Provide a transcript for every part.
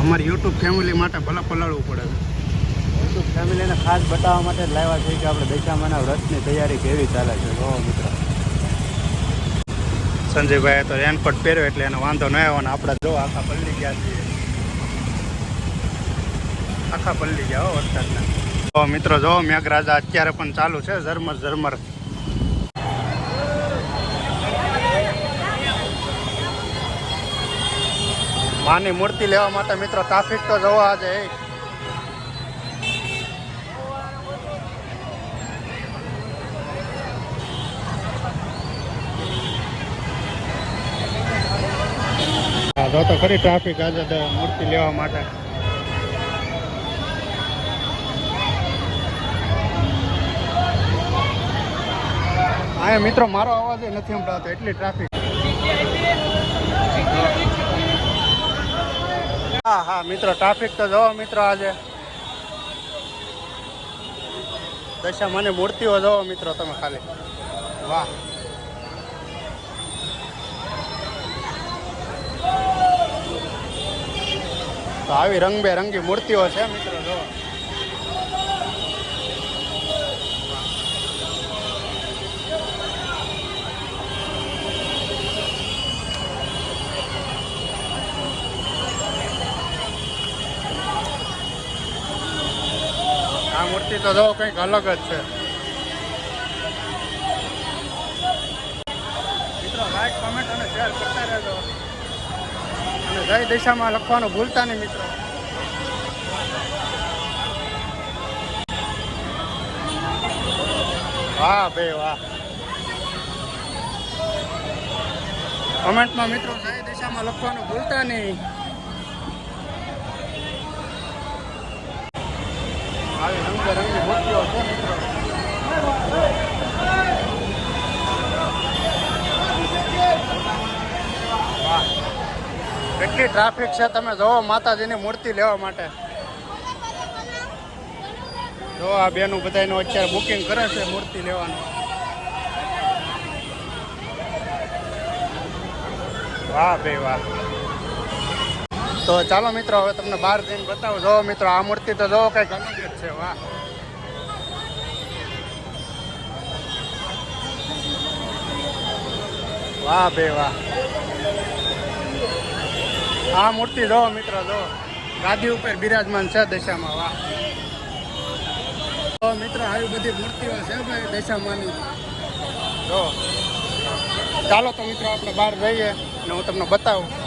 અમારી YouTube family માટે ભલે પલાળવું પડે યુટ્યુબ ફેમિલીને ખાસ બતાવવા માટે લાવ્યા છે કે આપણે દશામાના વ્રતની તૈયારી કેવી ચાલે છે. જો મિત્રો. સંજયભાઈ તો રેનકોટ પહેર્યો એટલે એનો વાંધો ન આવ્યો ને આપણે જો આખા પલ્લી ગયા છીએ. આખા પલ્લી ગયા હો વરસાદના. તો મિત્રો જો મેઘરાજા અત્યારે પણ ચાલુ છે ઝરમર ઝરમર. માની મૂર્તિ લેવા માટે મિત્રો ટ્રાફિક તો જોવા આજે જો તો ખરી ટ્રાફિક આજે મૂર્તિ લેવા માટે. હા મિત્રો મારો અવાજ નથી સંભળાતો એટલી ટ્રાફિક હા હા, મિત્રો ટ્રાફિક તો જોવો મિત્રો આજે. દશા મને મૂર્તિઓ જોવો મિત્રો તમે ખાલી. વાહ. તો આવી રંગબેરંગી મૂર્તિઓ છે મિત્રો જો મૂર્તિ તો જો કંઈક અલગ જ છે. મિત્રો લાઈક કમેન્ટ અને શેર કરતા રહેજો. અને જય દિશામાં લખવાનું ભૂલતા નહીં, મિત્રો. વાહ ભાઈ વાહ. કમેન્ટમાં મિત્રો, જય દિશામાં લખવાનું ભૂલતા નહીં. આવી રંગબેરંગી મૂર્તિઓ છે મિત્રો કેટલી ટ્રાફિક છે તમે જોવો માતાજીની મૂર્તિ લેવા માટે. જો આ બેનું બધાનું અત્યારે બુકિંગ કરે છે મૂર્તિ લેવાનું. વાહ ભાઈ વાહ. તો ચાલો મિત્રો, હવે તમને બહાર જઈને બતાવું. જો મિત્રો, આ મૂર્તિ તો જોવો કંઈક અલગ જ છે. વાહ. વાહ ભાઈ વાહ. આ મૂર્તિ જો મિત્રો જો ગાદી ઉપર બિરાજમાન છે દશામાં. વાહ. તો મિત્રો, આવી બધી મૂર્તિઓ છે ભાઈ દશામાંની. જો ચાલો તો મિત્રો, આપણે બહાર જઈએ અને હું તમને બતાવું.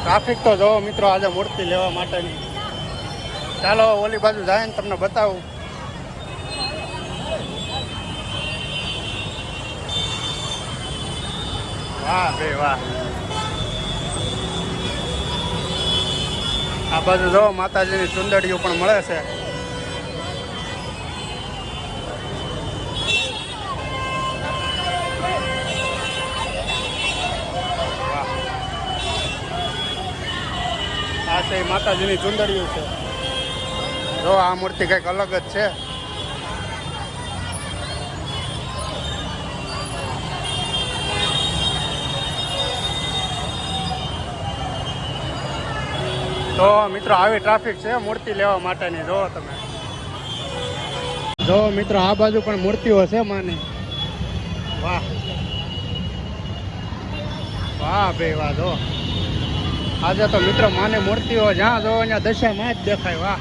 ટ્રાફિક તો જોવો મિત્રો, આજે મૂર્તિ લેવા માટેની. ચાલો, ઓલી બાજુ જાય ને તમને બતાવું. વાહ બે વાહ. આ બાજુ જો માતાજીની ચુંદડીઓ પણ મળે છે. છે માતાજીની ચુંદડીઓ છે. જો આ મૂર્તિ કંઈક અલગ જ છે. તો મિત્રો, આવી ટ્રાફિક છે, મૂર્તિ લેવા માટેની. જો તમે. જો મિત્રો, આ બાજુ પણ મૂર્તિઓ છે, માની. વાહ. વાહ ભાઈ, વાહ, જો. આજે તો મિત્રો માની મૂર્તિઓ જ્યાં જો ત્યાં દશામાં જ દેખાય વાહ.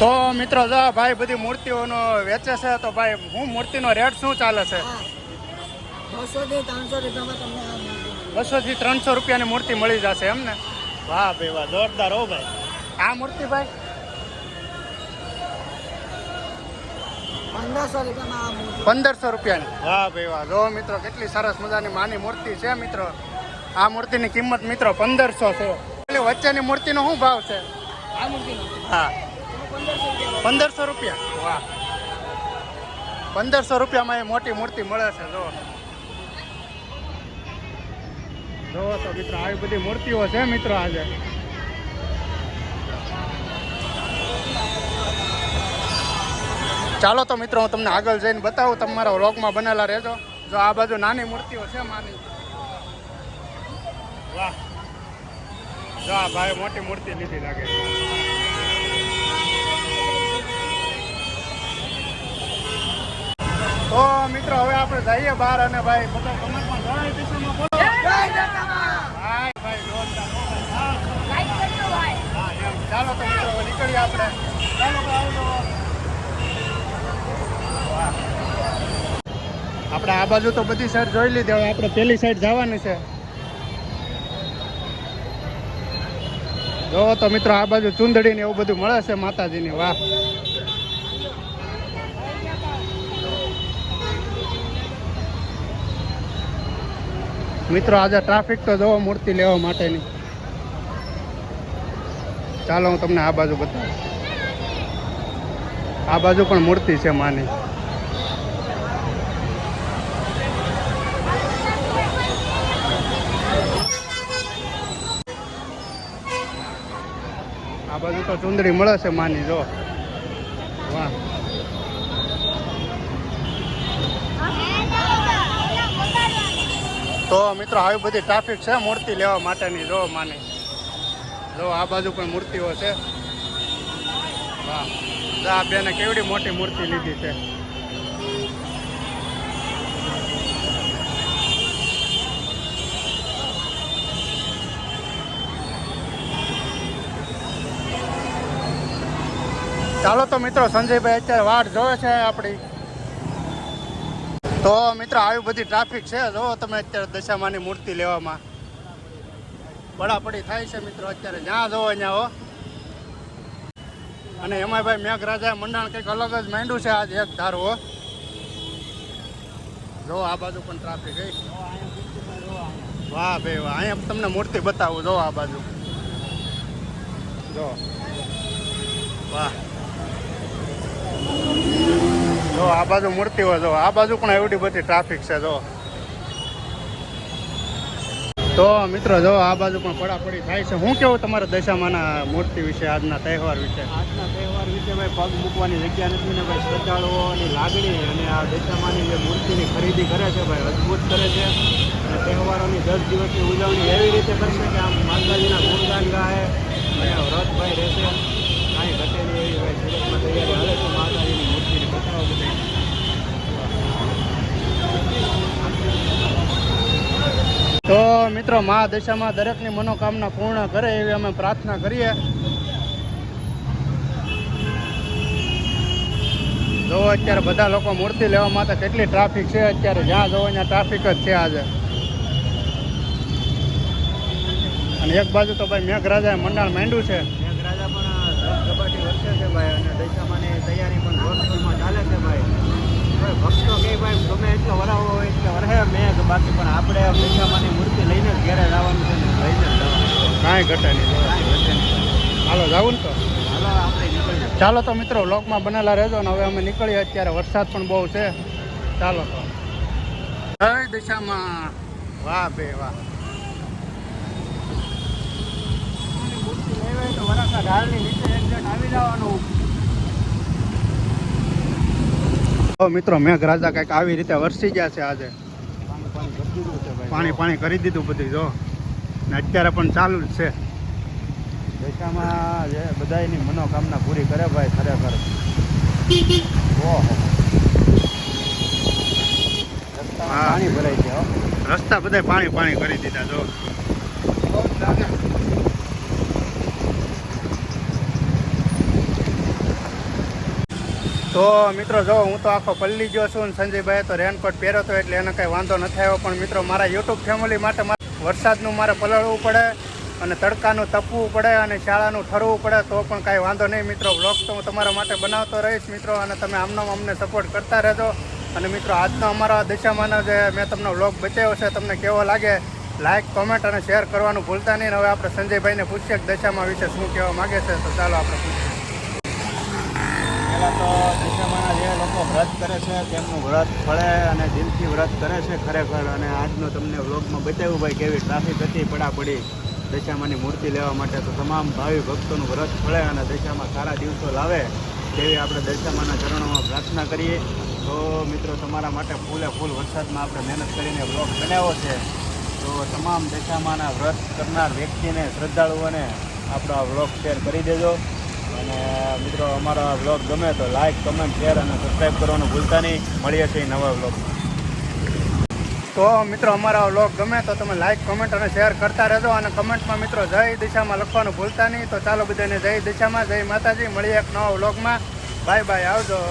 તો મિત્રો જો ભાઈ બધી મૂર્તિઓનો વેચે છે તો ભાઈ હું મૂર્તિનો રેટ શું ચાલે છે? બસો થી ત્રણસો રૂપિયાની મૂર્તિ મળી જશે એમ ને? વાહ ભાઈ વાહ જોરદાર હો ભાઈ. આ મૂર્તિ ભાઈ? પંદરસો રૂપિયાની? વાહ ભાઈ વાહ. જો મિત્રો કેટલી સરસ મજાની માની મૂર્તિ છે મિત્રો. આ મૂર્તિની કિંમત મિત્રો પંદરસો છે. એટલે વચ્ચેની મૂર્તિનો શું ભાવ છે? આ મૂર્તિનો. હા. પંદરસો રૂપિયા પંદરસો રૂપિયા. વાહ. પંદરસો રૂપિયામાં એ મોટી મૂર્તિ મળે છે જો. જો તો મિત્રો આવી બધી મૂર્તિઓ છે મિત્રો આજે. ચાલો તો મિત્રો હું તમને આગળ જઈને બતાવું. તમારા મારા વ્લોગમાં બનેલા રહેજો. જો આ બાજુ નાની મૂર્તિઓ છે માની વાહ. જો આ ભાઈ મોટી મૂર્તિ લીધી લાગે. તો મિત્રો હવે આપણે જઈએ બહાર અને ભાઈ બધા કમેન્ટમાં જણાવી દિશામાં બોલો. ભાઈ ભાઈ જોરદાર ચાલો તો મિત્રો નીકળીએ આપણે. ચાલો આવજો. આપણે આ બાજુ તો બધી સાઈડ જોઈ લીધી, હવે આપણે પેલી સાઈડ જવાની છે. જો તો મિત્રો આ બાજુ ચુંદડી ને એવું બધું મળે છે માતાજીની, વાહ. મિત્રો, આજે ટ્રાફિક તો જોવો મૂર્તિ લેવા માટેની. ચાલો, હું તમને આ બાજુ બતાવું. આ બાજુ પણ મૂર્તિ છે માની. બાજુ તો ચુંદડી મળે છે માની, જો. વાહ. તો મિત્રો, આવી બધી ટ્રાફિક છે, મૂર્તિ લેવા માટેની, જો માની. જો, આ બાજુ પણ મૂર્તિઓ છે. વાહ. આ બેને કેવડી મોટી મૂર્તિ લીધી છે. ચાલો તો મિત્રો, સંજયભાઈ અત્યારે વાટ જોવે છે આપણી. તો મિત્રો, આવી બધી ટ્રાફિક છે. જોવો તમે અત્યારે દશામાની મૂર્તિ લેવામાં. પડાપડી થાય છે મિત્રો, અત્યારે. જ્યાં જોવો ત્યાં હો. અને એમાં ભાઈ મેઘરાજા મંડાણ કંઈક અલગ જ માંડ્યું છે. આજે એક ધારવો જોવો આ બાજુ પણ ટ્રાફિક વાહ ભાઈ વાહ. અહીંયા તમને મૂર્તિ બતાવું. જો આ બાજુ. જો વાહ જો આ બાજુ મૂર્તિઓ જો, આ બાજુ પણ એવડી બધી ટ્રાફિક છે જો. તો મિત્રો જો, આ બાજુ પણ પડાપડી થાય છે. હું કેવું તમારા દશામાના મૂર્તિ વિશે, આજના તહેવાર વિશે? આજના તહેવાર વિશે ભાઈ પગ મૂકવાની જગ્યા નથી ને ભાઈ શ્રદ્ધાળુઓની લાગણી અને આ દશામાની જે મૂર્તિની ખરીદી કરે છે ભાઈ, અદભુત કરે છે. અને તહેવારોની દસ દિવસની ઉજવણી એવી રીતે કરશે કે આમ માતાજીના ગુણગાન ગાય અને વ્રત ભાઈ રહેશે. કાંઈ ઘટેલી એવી ભાઈ સુરતમાં તૈયારી હાલે છે માતાજીની મૂર્તિને બતાવો બધા તો મિત્રો, મા દશામાં દરેકની મનોકામના પૂર્ણ કરે એવી અમે પ્રાર્થના કરીએ. જો અત્યારે બધા લોકો મૂર્તિ લેવા માટે કેટલી ટ્રાફિક છે, અત્યારે જ્યાં જોવો ત્યાં ટ્રાફિક જ છે આજે. અને એક બાજુ તો ભાઈ મેઘરાજાએ મંડાણ માંડ્યું છે. મેઘરાજા પણ છે ભાઈ અને દશામાની તૈયારી પણ જોરશોરમાં ચાલે છે ભાઈ હવે ભક્તો કે ભાઈ ગમે એટલો વરાવો હોય એટલે વરહે મેઘ બાકી પણ આપણે દશામાની મૂર્તિ લઈને જ ઘેરે જવાનું છે ને લઈને જ જવાનું કાંઈ ઘટે નહીં. હાલો જાવું ને તો? ચાલો તો મિત્રો લોકમાં બનેલા રહેજો ને હવે અમે નીકળીએ અત્યારે. વરસાદ પણ બહુ છે. ચાલો તો. કઈ દિશામાં. વાહ બે વાહ. મિત્રો મેઘરાજા કંઈક આવી રીતે વરસી ગયા છે આજે. પાણી પાણી કરી દીધું બધું જો. ને અત્યારે પણ ચાલુ જ છે. દશામાં જે બધાયની મનોકામના પૂરી કરે ભાઈ ખરેખર. ઓહો. પાણી ભરાઈ છે રસ્તા બધા પાણી પાણી કરી દીધા જો. તો મિત્રો જો હું તો આખો પલ્લી ગયો છું સંજયભાઈ તો રેનકોટ પહેર્યો હતો એટલે એને કંઈ વાંધો નથી આવ્યો પણ મિત્રો મારા યુટ્યુબ ફેમિલી માટે વરસાદનું મારે પલળવું પડે અને તડકાનું તપવું પડે અને શાળાનું ઠરવું પડે તો પણ કાંઈ વાંધો નહીં મિત્રો. બ્લોગ તો હું તમારા માટે બનાવતો રહીશ મિત્રો અને તમે આમનો અમને સપોર્ટ કરતા રહેજો. અને મિત્રો, આજનો અમારા દિશામાંનો જે મેં તમને બ્લોગ બચાવ્યો છે, તમને કેવો લાગે? લાઇક કોમેન્ટ અને શેર કરવાનું ભૂલતા નહીં. હવે આપણે સંજયભાઈને પૂછીએ દશામાં વિશે શું કહેવા માગે છે, તો ચાલો આપણે પૂછીએ. પહેલાં તો લોકો વ્રત કરે છે, તેમનું વ્રત ફળે અને દિલથી વ્રત કરે છે ખરેખર. અને આજનો તમને વ્લોગમાં બતાવ્યું ભાઈ કેવી ટ્રાફિક હતી, પડાપડી, દશામાની મૂર્તિ લેવા માટે. તો તમામ ભાવિ ભક્તોનું વ્રત ફળે અને દશામાં સારા દિવસો લાવે તેવી આપણે દશામાના ચરણોમાં પ્રાર્થના કરીએ. તો મિત્રો, તમારા માટે ફૂલે ફૂલ વરસાદમાં આપણે મહેનત કરીને બ્લોગ બનાવ્યો છે. તો તમામ દશામાના વ્રત કરનાર વ્યક્તિને, શ્રદ્ધાળુઓને આપણો આ બ્લોગ શેર કરી દેજો. અને મિત્રો, અમારો આ બ્લોગ ગમે તો લાઈક કમેન્ટ શેર અને સબસ્ક્રાઈબ કરવાનું ભૂલતા નહીં. મળીએ છીએ નવા બ્લોગ તો મિત્રો, અમારા બ્લોગ ગમે તો તમે લાઈક કમેન્ટ અને શેર કરતા રહેજો અને કમેન્ટમાં મિત્રો જય દિશામાં લખવાનું ભૂલતા નહીં. તો ચાલો બધાને જય દિશામાં. જય માતાજી. મળીએ એક નવા બ્લોગમાં બાય બાય આવજો.